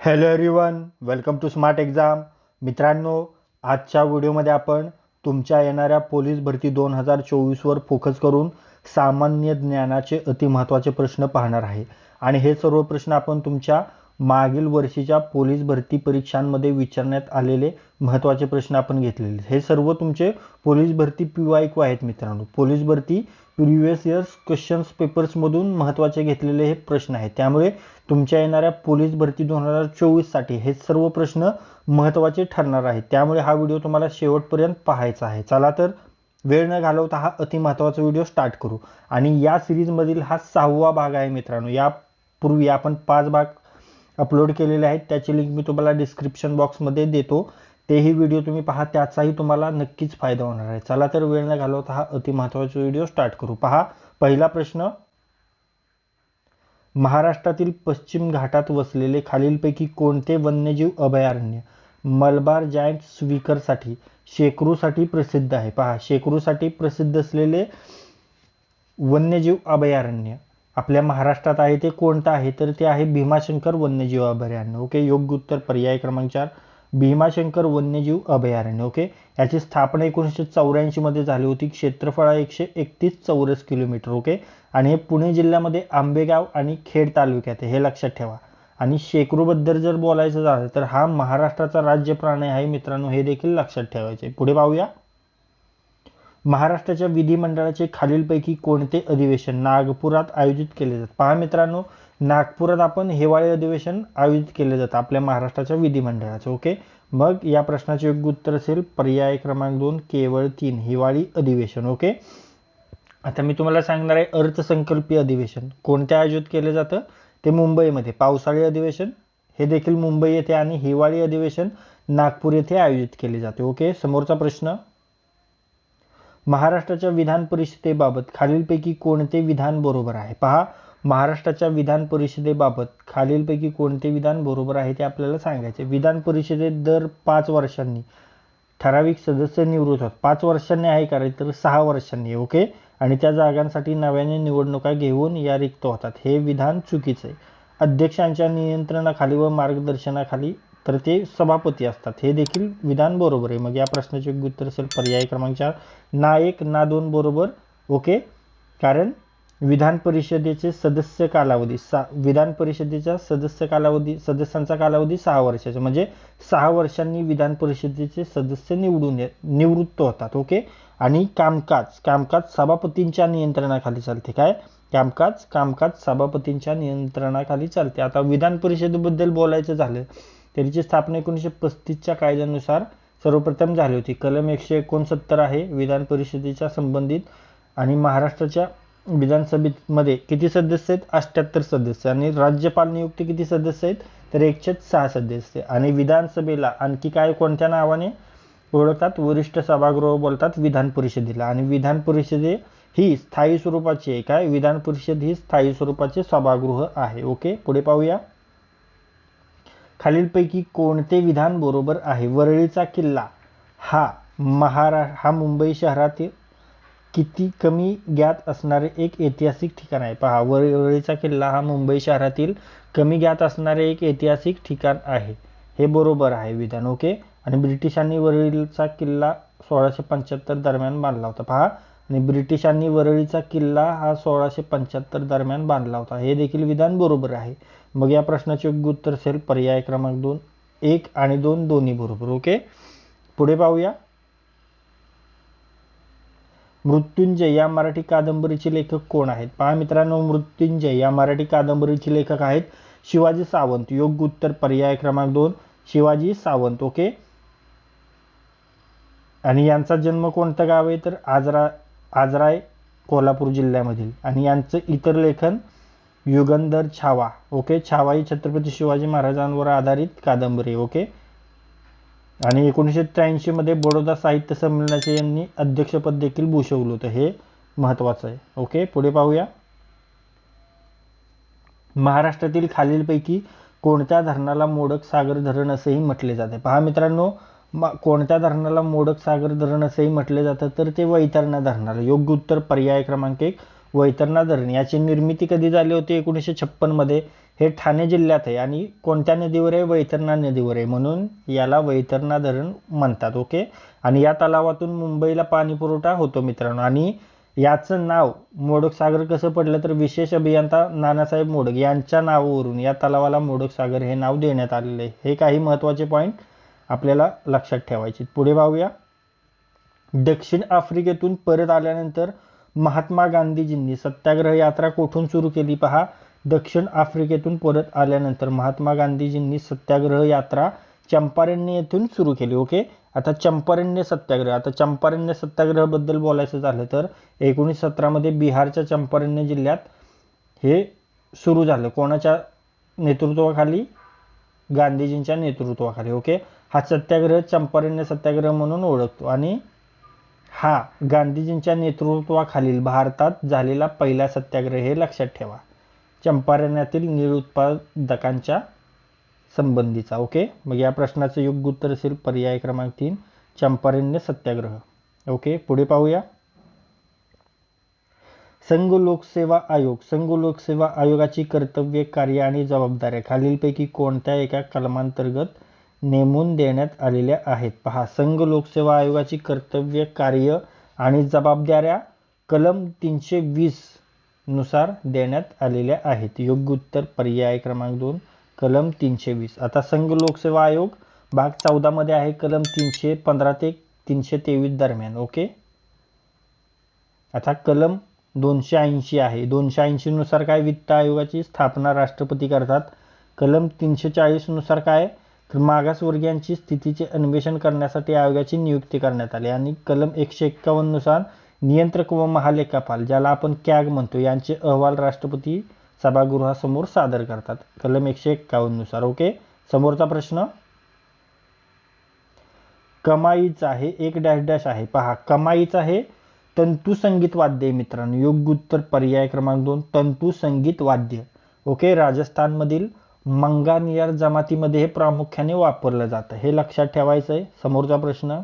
Hello everyone welcome to smart exam मित्रांनो आजच्या व्हिडिओमध्ये आपण तुमच्या येणाऱ्या पोलीस भरती दोन हजार चोवीसवर फोकस करून सामान्य ज्ञानाचे अतिमहत्त्वाचे प्रश्न पाहणार आहे. आणि हे सर्व प्रश्न आपण तुमच्या मागील वर्षीच्या पोलीस भरती परीक्षांमध्ये विचारण्यात आलेले महत्त्वाचे प्रश्न आपण घेतलेले हे सर्व तुमचे पोलीस भरती पी वाय क्यू आहेत मित्रांनो. पोलीस भरती प्रिव्हियस इयर्स क्वेश्चन्स पेपर्समधून महत्त्वाचे घेतलेले हे प्रश्न आहेत. त्यामुळे तुमच्या येणाऱ्या पोलीस भरती दोन हजार चोवीससाठी हे सर्व प्रश्न महत्त्वाचे ठरणार आहेत. त्यामुळे हा व्हिडिओ तुम्हाला शेवटपर्यंत पाहायचा आहे. चला तर वेळ न घालवता हा अतिमहत्त्वाचा व्हिडिओ स्टार्ट करू. आणि या सिरीजमधील हा सहावा भाग आहे मित्रांनो. यापूर्वी आपण पाच भाग अपलोड केलेले आहेत. त्याची लिंक मी तुम्हाला डिस्क्रिप्शन बॉक्समध्ये देतो. तेही व्हिडिओ तुम्ही पहा त्याचाही तुम्हाला नक्कीच फायदा होणार आहे. चला तर वेळ न घालवता हा अतिमहत्वाचा व्हिडिओ स्टार्ट करू. पहा पहिला प्रश्न. महाराष्ट्रातील पश्चिम घाटात वसलेले खालीलपैकी कोणते वन्यजीव अभयारण्य? मलबार जायंट स्वीकरसाठी शेकरूसाठी प्रसिद्ध आहे. पहा शेकरूसाठी प्रसिद्ध असलेले वन्यजीव अभयारण्य. आपल्या महाराष्ट्रात आहे ते कोणतं आहे? तर ते आहे भीमाशंकर वन्यजीव अभयारण्य. ओके योग्य उत्तर पर्याय क्रमांक चार. भीमाशंकर वन्यजीव अभयारण्य ओके याची स्थापना एकोणीसशे चौऱ्याऐंशीमध्ये झाली होती. क्षेत्रफळ आहे एकशे एकतीस चौरस किलोमीटर ओके आणि हे पुणे जिल्ह्यामध्ये आंबेगाव आणि खेड तालुक्यात आहे. हे लक्षात ठेवा. आणि शेकरूबद्दल जर बोलायचं झालं तर हा महाराष्ट्राचा राज्य प्राणी आहे मित्रांनो हे देखील लक्षात ठेवायचे पुढे पाहूया. महाराष्ट्राच्या विधिमंडळाचे खालीलपैकी कोणते अधिवेशन नागपुरात आयोजित केले जात पहा मित्रांनो नागपुरात आपण हिवाळी अधिवेशन आयोजित केले जातं आपल्या महाराष्ट्राच्या विधिमंडळाचं ओके मग या प्रश्नाचे योग्य उत्तर असेल पर्याय क्रमांक दोन केवळ तीन हिवाळी अधिवेशन ओके आता मी तुम्हाला सांगणार आहे अर्थसंकल्पीय अधिवेशन. कोणत्या आयोजित केले जातं? ते मुंबईमध्ये. पावसाळी अधिवेशन हे देखील मुंबई येथे आणि हिवाळी अधिवेशन नागपूर येथे आयोजित केले जाते ओके समोरचा प्रश्न. महाराष्ट्राच्या विधान परिषदेबाबत खालीलपैकी कोणते विधान बरोबर आहे? पहा महाराष्ट्राच्या विधान परिषदेबाबत खालीलपैकी कोणते विधान बरोबर आहे ते आपल्याला सांगायचे. विधान परिषदेत दर पाच वर्षांनी ठराविक सदस्य निवृत्त होतात. पाच वर्षांनी आहे कारण तर सहा वर्षांनी ओके? आणि त्या जागांसाठी नव्याने निवडणुका घेऊन या रिक्त होतात. हे विधान चुकीचं आहे. अध्यक्षांच्या नियंत्रणाखाली व मार्गदर्शनाखाली तर ते सभापती असतात. हे देखील विधान बरोबर आहे. मग या प्रश्नाचे उत्तर असेल पर्याय क्रमांक चार. ना एक ना दोन बरोबर ओके? कारण विधान परिषदेचे सदस्य कालावधी सा विधान परिषदेचा सदस्य कालावधी सदस्यांचा कालावधी सहा वर्षाचा. म्हणजे सहा वर्षांनी विधान परिषदेचे सदस्य निवडून निवृत्त होतात ओके? आणि कामकाज कामकाज सभापतींच्या नियंत्रणाखाली चालते. काय? कामकाज कामकाज सभापतींच्या नियंत्रणाखाली चालते. आता विधान परिषदेबद्दल बोलायचं झालं त्याची स्थापना एकोणीसशे पस्तीसच्या कायद्यानुसार सर्वप्रथम झाली होती. कलम एकशे एकोणसत्तर आहे विधान परिषदेच्या संबंधित आणि महाराष्ट्राच्या विधानसभेमध्ये किती सदस्य आहेत? अठ्ठ्याहत्तर सदस्य. आणि राज्यपाल नियुक्ती किती सदस्य आहेत? तर एकशे सहा सदस्य. आणि विधानसभेला आणखी काय कोणत्या नावाने ओळखतात? वरिष्ठ सभागृह बोलतात विधान परिषदेला. आणि विधान परिषदे ही स्थायी स्वरूपाची आहे. काय? विधान परिषद ही स्थायी स्वरूपाचे सभागृह आहे. ओके पुढे पाहूया. खालीलपैकी कोणते विधान बरोबर आहे? वरळीचा किल्ला हा महारा हा मुंबई शहरातील किती कमी ज्ञात असणारे एक ऐतिहासिक ठिकाण आहे. पहा वरळीचा किल्ला हा मुंबई शहरातील कमी ज्ञात असणारे एक ऐतिहासिक ठिकाण आहे. हे बरोबर आहे विधान ओके? आणि ब्रिटिशांनी वरळीचा किल्ला सोळाशे पंच्याहत्तर दरम्यान बांधला होता. पहा आणि ब्रिटिशांनी वरळीचा किल्ला हा सोळाशे पंच्याहत्तर दरम्यान बांधला होता. हे देखील विधान बरोबर आहे. मग या प्रश्नाचे योग्य उत्तर असेल पर्याय क्रमांक दोन एक आणि दोन दोन्ही बरोबर ओके? पुढे पाहूया. मृत्युंजय या मराठी कादंबरीचे लेखक कोण आहेत? पहा मित्रांनो मृत्युंजय या मराठी कादंबरीचे लेखक आहेत शिवाजी सावंत. योग्य उत्तर पर्याय क्रमांक दोन शिवाजी सावंत ओके? आणि यांचा जन्म कोणतं गाव आहे? तर आजरा आजराय कोल्हापूर जिल्ह्यामधील. आणि यांचं इतर लेखन युगंधर छावा ओके? छावा ही छत्रपती शिवाजी महाराजांवर आधारित कादंबरी ओके? आणि एकोणीसशे त्र्याऐंशीमध्ये बडोदा साहित्य संमेलनाचे यांनी अध्यक्षपद देखील भूषवलं होतं. हे महत्वाचं आहे. ओके पुढे पाहूया. महाराष्ट्रातील खालीलपैकी कोणत्या धरणाला मोडक सागर धरण असेही म्हटले जाते? पहा मित्रांनो कोणत्या धरणाला मोडक सागर धरण असेही म्हटले जातं? तर ते वैतरणा धरणाला. योग्य उत्तर पर्याय क्रमांक एक वैतरणा धरण याची निर्मिती कधी झाली होती एकोणीसशे छप्पनमध्ये हे ठाणे जिल्ह्यात आहे आणि कोणत्या नदीवर आहे? वैतरणा नदीवर आहे म्हणून याला वैतरणा धरण म्हणतात ओके? आणि या तलावातून मुंबईला पाणी पुरवठा होतो मित्रांनो. आणि याचं नाव मोडक सागर कसं पडलं तर विशेष अभियंता नानासाहेब मोडक यांच्या नावावरून या तलावाला मोडक सागर हे नाव देण्यात आलेलं आहे. हे काही महत्त्वाचे पॉईंट आपल्याला लक्षात ठेवायचे पुढे पाहूया. दक्षिण आफ्रिकेतून परत आल्यानंतर महात्मा गांधीजींनी सत्याग्रह यात्रा कोठून सुरू केली पहा? दक्षिण आफ्रिकेतून परत आल्यानंतर महात्मा गांधीजींनी सत्याग्रह यात्रा चंपारण्य येथून सुरू केली ओके? आता चंपारण्य सत्याग्रह आता चंपारण्य सत्याग्रहाबद्दल बोलायचं झालं तर एकोणीस सतरामध्ये बिहारच्या चंपारण्य जिल्ह्यात हे सुरू झालं. कोणाच्या नेतृत्वाखाली? गांधीजींच्या नेतृत्वाखाली ओके? हा सत्याग्रह चंपारण्य सत्याग्रह म्हणून ओळखतो. आणि हा गांधीजींच्या नेतृत्वाखालील भारतात झालेला पहिला सत्याग्रह हे लक्षात ठेवा. चंपारण्यातील निरुत्पादकांच्या संबंधीचा ओके? मग या प्रश्नाचं योग्य उत्तर असेल पर्याय क्रमांक तीन चंपारण्य सत्याग्रह. ओके पुढे पाहूया. संघ लोकसेवा आयोग. संघ लोकसेवा आयोगाची कर्तव्य कार्य आणि जबाबदाऱ्या खालीलपैकी कोणत्या एका कलमांतर्गत नेमून देण्यात आलेल्या आहेत. पहा संघ लोकसेवा आयोगाची कर्तव्य कार्य आणि जबाबदाऱ्या कलम तीनशे वीसनुसार देण्यात आलेल्या आहेत. योग्य उत्तर पर्याय क्रमांक दोन कलम तीनशे वीस. आता संघ लोकसेवा आयोग भाग चौदामध्ये आहे कलम तीनशे पंधरा ते तीनशे तेवीस दरम्यान. ओके? आता कलम दोनशे ऐंशी आहे. दोनशे ऐंशी नुसार काय वित्त आयोगाची स्थापना राष्ट्रपती करतात? कलम तीनशे चाळीसनुसार काय तर मागासवर्गीयांची स्थितीचे अन्वेषण करण्यासाठी आयोगाची नियुक्ती करण्यात आली आणि कलम एकशे एक्कावन्ननुसार नियंत्रक व महालेखापाल ज्याला आपण कॅग म्हणतो यांचे अहवाल राष्ट्रपती सभागृहासमोर सादर करतात. कलम एकशे एक्कावन्ननुसार ओके? समोरचा प्रश्न? कमाईचा आहे एक डॅश डॅश आहे. पहा कमाईचा आहे तंतू संगीत वाद्य मित्रांनो. योग्य उत्तर पर्याय क्रमांक दोन तंतू संगीत वाद्य. ओके राजस्थानमधील मंगानियर जमातीमध्ये हे प्रामुख्याने वापरलं जातं. हे लक्षात ठेवायचं आहे समोरचा प्रश्न.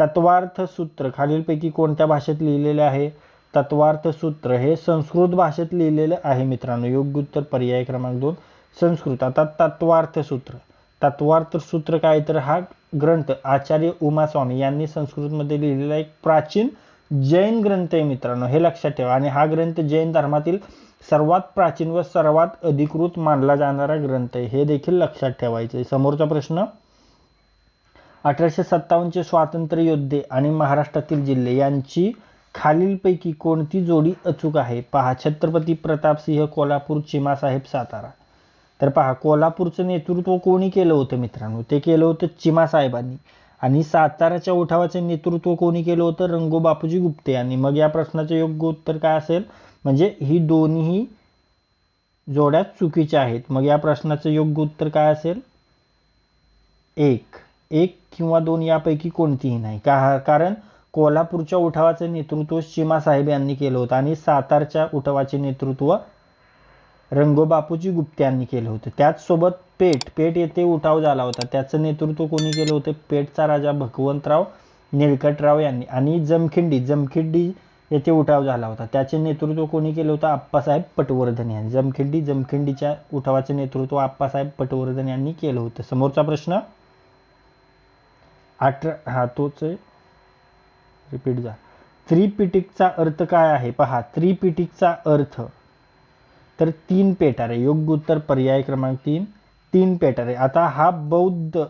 तत्वार्थ सूत्र. खालीलपैकी कोणत्या भाषेत लिहिलेले आहे? तत्वार्थ सूत्र. हे संस्कृत भाषेत लिहिलेलं आहे मित्रांनो. योग्य उत्तर पर्याय क्रमांक दोन. संस्कृत. आता तत्वार्थ सूत्र. तत्वार्थ सूत्र काय तर हा ग्रंथ आचार्य उमास्वामी यांनी संस्कृतमध्ये लिहिलेला एक प्राचीन जैन ग्रंथ आहे मित्रांनो. हे लक्षात ठेवा. आणि हा ग्रंथ जैन धर्मातील सर्वात प्राचीन व सर्वात अधिकृत मानला जाणारा ग्रंथ आहे. हे देखील लक्षात ठेवायचं आहे. समोरचा प्रश्न अठराशे सत्तावन्नचे स्वातंत्र्य योद्धे आणि महाराष्ट्रातील जिल्हे यांची खालीलपैकी कोणती जोडी अचूक आहे? पहा छत्रपती प्रतापसिंह कोल्हापूर चिमासाहेब सातारा. तर पहा कोल्हापूरचं नेतृत्व कोणी केलं होतं मित्रांनो? ते केलं होतं चिमासाहेबांनी. आणि साताराच्या उठावाचे नेतृत्व कोणी केलं होतं? रंगो बापूजी गुप्ते यांनी. मग या प्रश्नाचे योग्य उत्तर काय असेल? म्हणजे ही दोन्ही जोड्या चुकीच्या आहेत. मग या प्रश्नाचं योग्य उत्तर काय असेल? एक. एक किंवा दोन यापैकी कोणतीही नाही. का कारण कोल्हापूरच्या उठावाचं नेतृत्व चिमासाहेब यांनी केलं होतं आणि सातारच्या उठावाचे नेतृत्व रंगोबापूजी गुप्ते यांनी केलं होतं. त्याचसोबत पेठ पेठ येथे उठाव झाला होता. त्याचं नेतृत्व कोणी केलं होतं? पेठचा राजा भगवंतराव निळकटराव यांनी. आणि जमखिंडी जमखिंडी येथे उठाव झाला होता. त्याचे नेतृत्व कोणी केलं होतं? आप्पासाहेब पटवर्धन यांनी. जमखिंडी जमखिंडीच्या उठावाचे नेतृत्व आप्पासाहेब पटवर्धन यांनी केलं होतं. समोरचा प्रश्न? अठरा हा तोच रिपीट जा. त्रिपिटिकचा अर्थ काय आहे? पहा त्रिपिटिकचा अर्थ. तर तीन पेटारे योग्य उत्तर पर्याय क्रमांक तीन. तीन पेटारे आता हा बौद्ध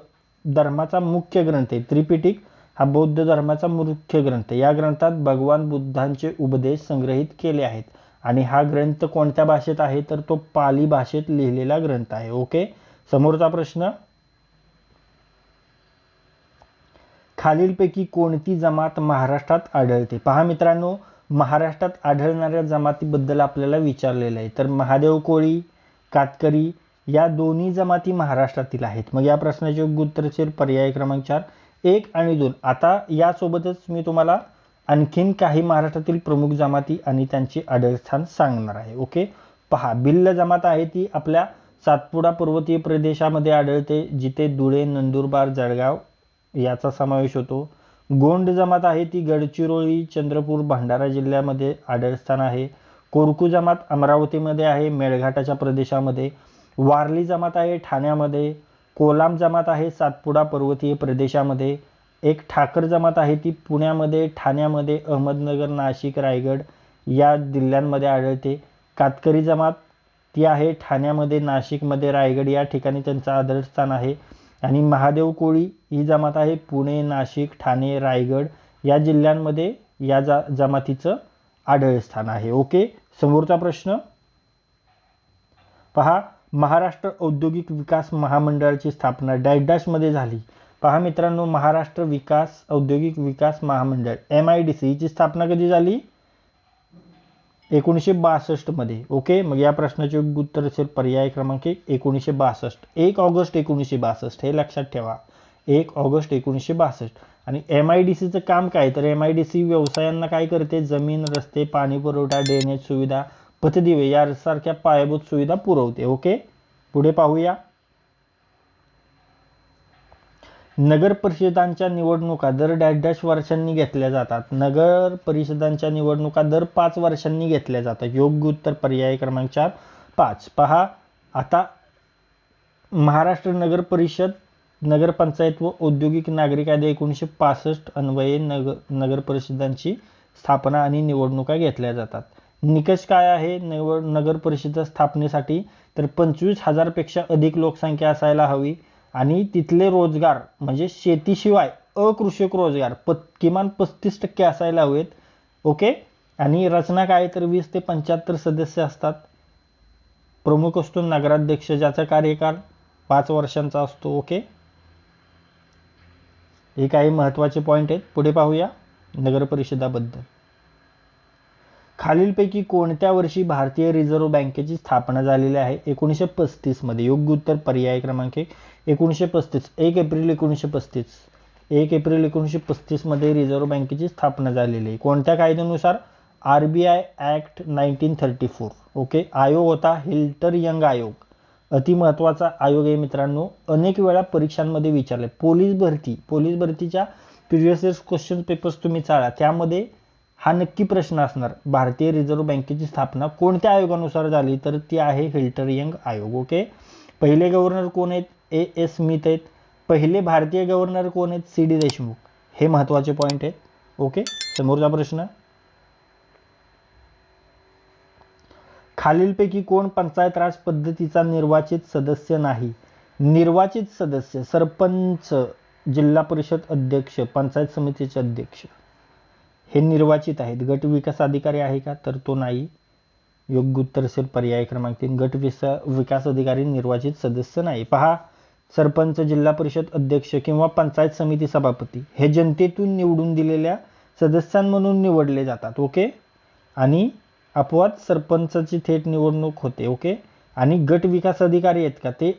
धर्माचा मुख्य ग्रंथ आहे. त्रिपिटिक हा बौद्ध धर्माचा मुख्य ग्रंथ या ग्रंथात भगवान बुद्धांचे उपदेश संग्रहित केले आहेत. आणि हा ग्रंथ कोणत्या भाषेत आहे? तर तो पाली भाषेत लिहिलेला ग्रंथ आहे. ओके? समोरचा प्रश्न. खालीलपैकी कोणती जमात महाराष्ट्रात आढळते? पहा मित्रांनो महाराष्ट्रात आढळणाऱ्या जमातीबद्दल आपल्याला विचारलेलं आहे. तर महादेव कोळी कातकरी या दोन्ही जमाती महाराष्ट्रातील आहेत. मग या प्रश्नाचे योग्य उत्तर असेल पर्याय क्रमांक चार. एक आणि दोन. आता यासोबतच मी तुम्हाला आणखीन काही महाराष्ट्रातील प्रमुख जमाती आणि त्यांची आढळस्थान सांगणार आहे. ओके पहा भिल्ल जमात आहे ती आपल्या सातपुडा पर्वतीय प्रदेशामध्ये आढळते जिथे धुळे नंदुरबार जळगाव याचा समावेश होतो. गोंड जमात आहे ती गडचिरोली चंद्रपूर भंडारा जिल्ह्यामध्ये आढळस्थान आहे. कोरकू जमात अमरावतीमध्ये आहे मेळघाटाच्या प्रदेशामध्ये. वारली जमात आहे ठाण्यामध्ये. कोलाम जमात आहे सातपुडा पर्वतीय प्रदेशामध्ये. एक ठाकर जमात आहे ती पुण्यामध्ये ठाण्यामध्ये अहमदनगर नाशिक रायगड या जिल्ह्यांमध्ये आढळते. कातकरी जमात ती आहे ठाण्यामध्ये नाशिकमध्ये रायगड या ठिकाणी त्यांचं आदरस्थान आहे. आणि महादेव कोळी ही जमात आहे पुणे नाशिक ठाणे रायगड या जिल्ह्यांमध्ये या जा जमातीचं आढळस्थान आहे. ओके? समोरचा प्रश्न पहा. महाराष्ट्र औद्योगिक विकास महामंडळाची स्थापना डॅश डॅशमध्ये झाली. पहा मित्रांनो महाराष्ट्र विकास औद्योगिक विकास महामंडळ एम आय डी सी हिची स्थापना कधी झाली? एकोणीसशे बासष्टमध्ये ओके? मग या प्रश्नाचे योग्य उत्तर असेल पर्याय क्रमांक एक एकोणीसशे बासष्ट. एक ऑगस्ट एकोणीसशे बासष्ट हे लक्षात ठेवा. एक ऑगस्ट एकोणीसशे बासष्ट. आणि एम आय डी सीचं काम काय? तर एम आय डी सी व्यवसायांना काय करते? जमीन रस्ते पाणी पुरवठा ड्रेनेज सुविधा पथदिवे यासारख्या पायाभूत सुविधा पुरवते. ओके? पुढे पाहूया. नगर परिषदांच्या निवडणुका दर डॅश डॅश वर्षांनी घेतल्या जातात. नगर परिषदांच्या निवडणुका दर पाच वर्षांनी घेतल्या जातात. योग्य उत्तर पर्याय क्रमांक चार पाच. पहा. आता महाराष्ट्र नगर परिषद नगरपंचायत व औद्योगिक नागरिक कायदे एकोणीसशे पासष्ट अन्वये नगर नगर परिषदांची स्थापना आणि निवडणुका घेतल्या जातात. निकष काय आहे? निवड नगर परिषद स्थापनेसाठी तर पंचवीस हजारपेक्षा अधिक लोकसंख्या असायला हवी. आणि तिथले रोजगार म्हणजे शेतीशिवाय अकृषक रोजगार प किमान पस्तीस टक्के असायला हवेत. ओके? आणि रचना काय तर वीस ते पंच्याहत्तर सदस्य असतात. प्रमुख असतो नगराध्यक्ष ज्याचा कार्यकाळ पाच वर्षांचा असतो. ओके? हे काही महत्त्वाचे पॉईंट आहेत. पुढे पाहूया नगर परिषदाबद्दल. खालीलपैकी कोणत्या वर्षी भारतीय रिझर्व्ह बँकेची स्थापना झालेली आहे? एकोणीसशे पस्तीसमध्ये योग्य उत्तर पर्याय क्रमांक एक. एकोणीसशे पस्तीस. एक एप्रिल एकोणीसशे पस्तीस. एक एप्रिल एकोणीसशे पस्तीसमध्ये रिझर्व्ह बँकेची स्थापना झालेली आहे. कोणत्या कायद्यानुसार? R B I act nineteen thirty four. Okay? आयोग होता हिल्टर यंग आयोग. अतिमहत्वाचा आयोग आहे मित्रांनो. अनेक वेळा परीक्षांमध्ये विचारले. पोलीस भरती. पोलीस भरतीच्या प्रिव्हियस इयर्स क्वेश्चन पेपर्स तुम्ही चाळा. त्यामध्ये हा नक्की प्रश्न असणार. भारतीय रिझर्व्ह बँकेची स्थापना कोणत्या आयोगानुसार झाली? तर ती आहे हिल्टर यंग आयोग ओके? पहिले गव्हर्नर कोण आहेत? ए एस स्मिथ आहेत. पहिले भारतीय गव्हर्नर कोण आहेत? C D Deshmukh. हे महत्त्वाचे पॉईंट आहेत ओके? समोरचा प्रश्न. खालीलपैकी कोण पंचायत राज पद्धतीचा निर्वाचित सदस्य नाही? निर्वाचित सदस्य सरपंच जिल्हा परिषद अध्यक्ष पंचायत समितीचे अध्यक्ष. हे निर्वाचित आहेत. गट विकास अधिकारी आहे का? तर तो नाही. योग्य उत्तर असेल पर्याय क्रमांक तीन. गट विसा विकास अधिकारी निर्वाचित सदस्य नाही. पहा सरपंच जिल्हा परिषद अध्यक्ष किंवा पंचायत समिती सभापती हे जनतेतून निवडून दिलेल्या सदस्यांमधून निवडले जातात ओके? आणि अपवाद सरपंचाची थेट निवडणूक होते ओके? आणि गट विकास अधिकारी आहेत का? ते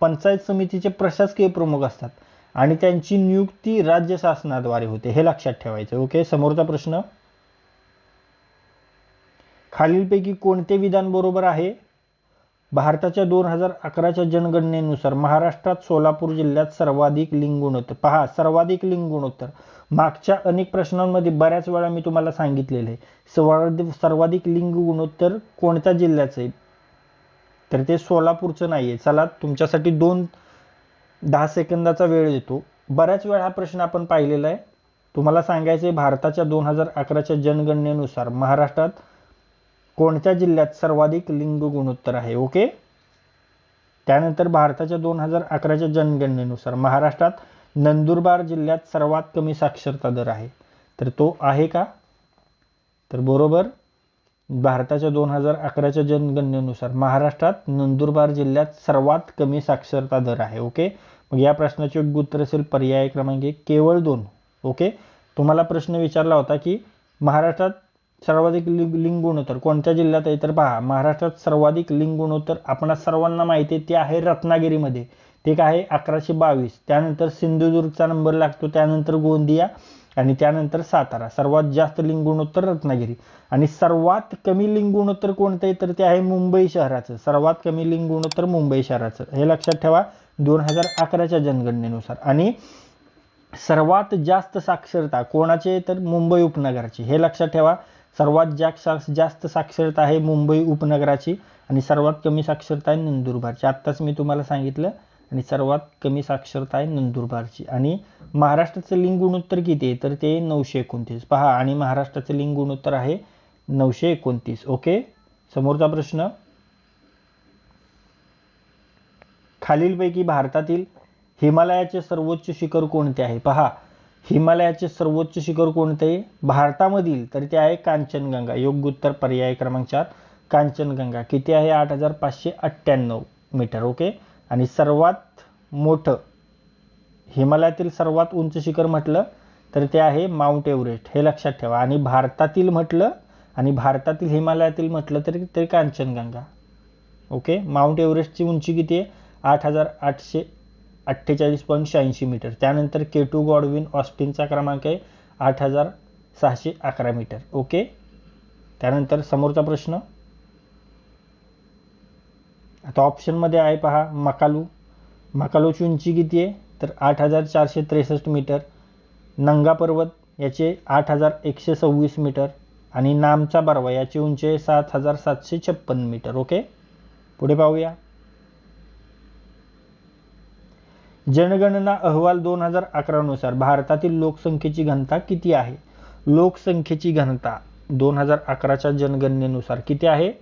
पंचायत समितीचे प्रशासकीय प्रमुख असतात. आणि त्यांची नियुक्ती राज्य शासनाद्वारे होते हे लक्षात ठेवायचं ओके समोरचा प्रश्न. खालीलपैकी कोणते विधान बरोबर आहे? भारताच्या दोन हजार अकराच्या जनगणनेनुसार महाराष्ट्रात सोलापूर जिल्ह्यात सर्वाधिक लिंगुणोत्तर. पहा सर्वाधिक लिंग गुणोत्तर मागच्या अनेक प्रश्नांमध्ये बऱ्याच वेळा मी तुम्हाला सांगितलेले आहे. सर्वाधिक सर्वाधिक लिंग गुणोत्तर कोणत्या जिल्ह्याचं आहे? तर ते सोलापूरचं नाही आहे चला तुमच्यासाठी दोन दहा सेकंदाचा वेळ देतो बऱ्याच वेळा हा प्रश्न आपण पाहिलेला आहे. तुम्हाला सांगायचे भारताच्या दोन हजार अकराच्या जनगणनेनुसार महाराष्ट्रात कोणत्या जिल्ह्यात सर्वाधिक लिंग गुणोत्तर आहे? ओके? त्यानंतर भारताच्या दोन हजार अकराच्या जनगणनेनुसार महाराष्ट्रात नंदुरबार जिल्ह्यात सर्वात कमी साक्षरता दर आहे. तर तो आहे का? तर बरोबर भारताच्या दोन हजार अकराच्या जनगणनेनुसार महाराष्ट्रात नंदुरबार जिल्ह्यात सर्वात कमी साक्षरता दर आहे ओके? मग या प्रश्नाचे योग्य उत्तर असेल पर्याय क्रमांक एक केवळ दोन ओके? तुम्हाला प्रश्न विचारला होता की महाराष्ट्रात सर्वाधिक लिंग लिंग गुणोत्तर कोणत्या जिल्ह्यात आहे? तर पहा महाराष्ट्रात सर्वाधिक लिंग गुणोत्तर आपणा सर्वांना माहिती आहे ते आहे रत्नागिरीमध्ये. ते आहे अकराशे बावीस. त्यानंतर सिंधुदुर्गचा नंबर लागतो त्यानंतर गोंदिया आणि त्यानंतर सातारा. सर्वात जास्त लिंगुणोत्तर रत्नागिरी. आणि सर्वात कमी लिंगुणोत्तर कोणतं आहे? तर ते आहे मुंबई शहराचं. सर्वात कमी लिंगुणोत्तर मुंबई शहराचं. हे लक्षात ठेवा दोन हजार अकराच्या जनगणनेनुसार. आणि सर्वात जास्त साक्षरता कोणाचे तर मुंबई उपनगराची. हे लक्षात ठेवा सर्वात जास्त जास्त साक्षरता आहे मुंबई उपनगराची आणि सर्वात कमी साक्षरता आहे नंदुरबारची. आत्ताच मी तुम्हाला सांगितलं आणि सर्वात कमी साक्षरता आहे नंदुरबारची. आणि महाराष्ट्राचं लिंग गुणोत्तर किती आहे? तर ते नऊशे एकोणतीस. पहा आणि महाराष्ट्राचं लिंग गुणोत्तर आहे नऊशे एकोणतीस. ओके? समोरचा प्रश्न. खालीलपैकी भारतातील हिमालयाचे सर्वोच्च शिखर कोणते आहे? पहा हिमालयाचे सर्वोच्च शिखर कोणते? आहे भारतामधील. तर ते आहे कांचनगंगा. योग्य उत्तर पर्याय क्रमांक चार कांचनगंगा. किती आहे? आठ हजार पाचशे अठ्ठ्याण्णव मीटर. ओके? आणि सर्वात मोठं हिमालयातील सर्वात उंच शिखर म्हटलं तर ते आहे माउंट एव्हरेस्ट. हे लक्षात ठेवा. आणि भारतातील म्हटलं आणि भारतातील हिमालयातील म्हटलं तरी ते कांचनगंगा. ओके? माउंट एव्हरेस्टची उंची किती आहे? आठ हजार आठशे अठ्ठेचाळीस पॉईंट शहाऐंशी मीटर. त्यानंतर केटू गॉडविन ऑस्टिनचा क्रमांक आहे आठ हजार सहाशे अकरा मीटर. ओके? त्यानंतर समोरचा प्रश्न. आता ऑप्शनमध्ये आहे पहा मकालू. मकालूची उंची किती आहे? तर आठ हजार चारशे त्रेसष्ट मीटर नंगा पर्वत याचे आठ हजार एकशे सव्वीस मीटर आणि नामचा बर्वा याची उंची आहे सात हजार सातशे छप्पन मीटर ओके पुढे पाहूया. जनगणना अहवाल दोन हजार अकरानुसार भारतातील लोकसंख्येची घनता किती आहे? लोकसंख्येची घनता दोन हजार अकराच्या जनगणनेनुसार किती आहे?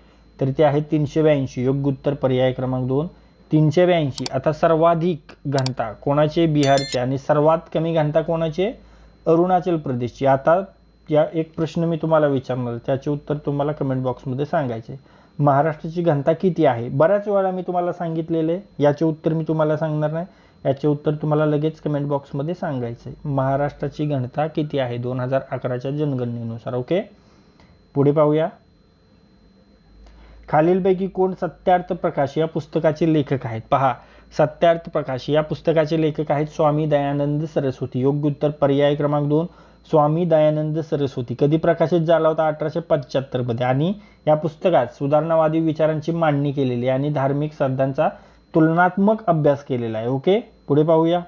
तर ते आहे तीनशे ब्याऐंशी योग्य उत्तर पर्याय क्रमांक दोन. तीनशे ब्याऐंशी आता सर्वाधिक घनता कोणाचे? बिहारचे. आणि सर्वात कमी घनता कोणाचे? अरुणाचल प्रदेशची. आता या एक प्रश्न मी तुम्हाला विचारणार. त्याचे उत्तर तुम्हाला कमेंट बॉक्समध्ये सांगायचे. महाराष्ट्राची घनता किती आहे? बऱ्याच वेळा मी तुम्हाला सांगितलेले. याचे उत्तर मी तुम्हाला सांगणार नाही. याचे उत्तर तुम्हाला लगेच कमेंट बॉक्समध्ये सांगायचं. आहे महाराष्ट्राची घनता किती आहे? दोन हजार अकराच्या जनगणनेनुसार. ओके पुढे पाहूया. खालीलपैकी कोण सत्यार्थ प्रकाश या पुस्तकाचे लेखक आहेत? पहा सत्यार्थ प्रकाश या पुस्तकाचे लेखक आहेत स्वामी दयानंद सरस्वती. योग्य उत्तर पर्याय क्रमांक दोन स्वामी दयानंद सरस्वती. कधी प्रकाशित झाला होता? अठराशे पंच्याहत्तरमध्ये आणि या पुस्तकात सुधारणावादी विचारांची मांडणी केलेली आणि धार्मिक श्रद्धांचा तुलनात्मक अभ्यास केलेला आहे. ओके? पुढे पाहूया.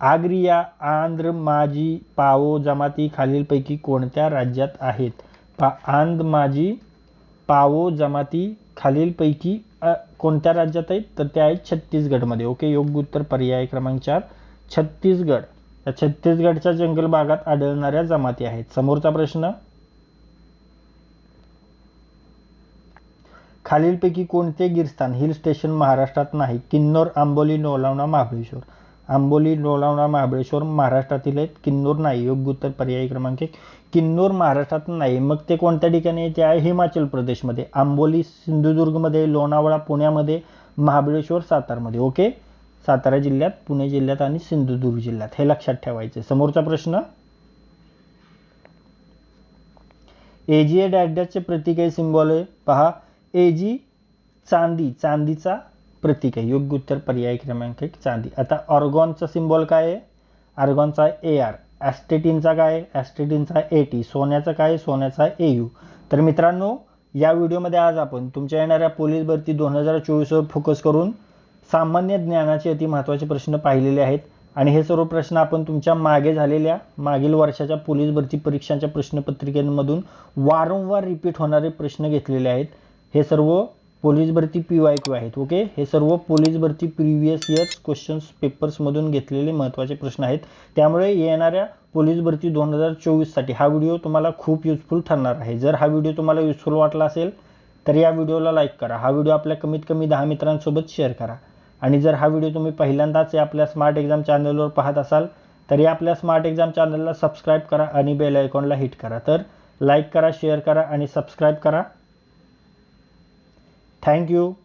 आग्रिया आंध्र माजी पाओ जमाती खालीलपैकी कोणत्या राज्यात आहेत? पा आंध्र माजी पाओ जमाती खालीलपैकी कोणत्या राज्यात आहेत? तर ते आहेत छत्तीसगडमध्ये. ओके योग्य उत्तर पर्याय क्रमांक चार. छत्तीसगड. या छत्तीसगडच्या जंगल भागात आढळणाऱ्या जमाती आहेत. समोरचा प्रश्न? खालीलपैकी कोणते गिरस्थान हिल स्टेशन महाराष्ट्रात नाही? किन्नौर आंबोली नोलावणा महाबळेश्वर. आंबोली लोणावळा महाबळेश्वर महाराष्ट्रातील आहेत. किन्नूर नाही. योग्य उत्तर पर्यायी क्रमांक एक. किन्नूर महाराष्ट्रात नाही. मग ते कोणत्या ठिकाणी येते ते आहे हिमाचल प्रदेशमध्ये. आंबोली सिंधुदुर्गमध्ये लोणावळा पुण्यामध्ये महाबळेश्वर सातारमध्ये. ओके? सातारा जिल्ह्यात पुणे जिल्ह्यात आणि सिंधुदुर्ग जिल्ह्यात. हे लक्षात ठेवायचे. समोरचा प्रश्न? एजीए डॅशचे प्रतीक आहे सिम्बॉल आहे. पहा. एजी चांदी. चांदीचा प्रतीक आहे. योग्य उत्तर पर्याय क्रमांक एक चांदी. आता ऑर्गॉनचा सिम्बॉल काय आहे? आर्गॉनचा ए आर ॲस्टेटिनचा काय आहे? ॲस्टेटिनचा ए टी सोन्याचा काय आहे? सोन्याचा ए यू तर मित्रांनो या व्हिडिओमध्ये आज आपण तुमच्या येणाऱ्या पोलीस भरती दोन हजार चोवीसवर फोकस करून सामान्य ज्ञानाचे अति महत्त्वाचे प्रश्न पाहिलेले आहेत. आणि हे सर्व प्रश्न आपण तुमच्या मागे झालेल्या मागील वर्षाच्या पोलीस भरती परीक्षांच्या प्रश्नपत्रिकेमधून वारंवार रिपीट होणारे प्रश्न घेतलेले आहेत. हे सर्व पोलीस भरती पी वाय क्यू आहेत ओके हे सर्व पोलीस भरती प्रिव्हियस इयर्स क्वेश्चन्स पेपर्समधून घेतलेले महत्त्वाचे प्रश्न आहेत. त्यामुळे येणाऱ्या पोलीस भरती दोन हजार चोवीससाठी हा व्हिडिओ तुम्हाला खूप युजफुल ठरणार आहे. जर हा व्हिडिओ तुम्हाला युजफुल वाटला असेल तर या व्हिडिओला लाईक करा. हा व्हिडिओ आपल्या कमीत कमी दहा मित्रांसोबत शेअर करा. आणि जर हा व्हिडिओ तुम्ही पहिल्यांदाच आपल्या स्मार्ट एक्झाम चॅनलवर पाहत असाल तर या आपल्या स्मार्ट एक्झाम चॅनलला सबस्क्राईब करा आणि बेल आयकॉनला हिट करा. तर लाईक करा शेअर करा आणि सबस्क्राईब करा. Thank you.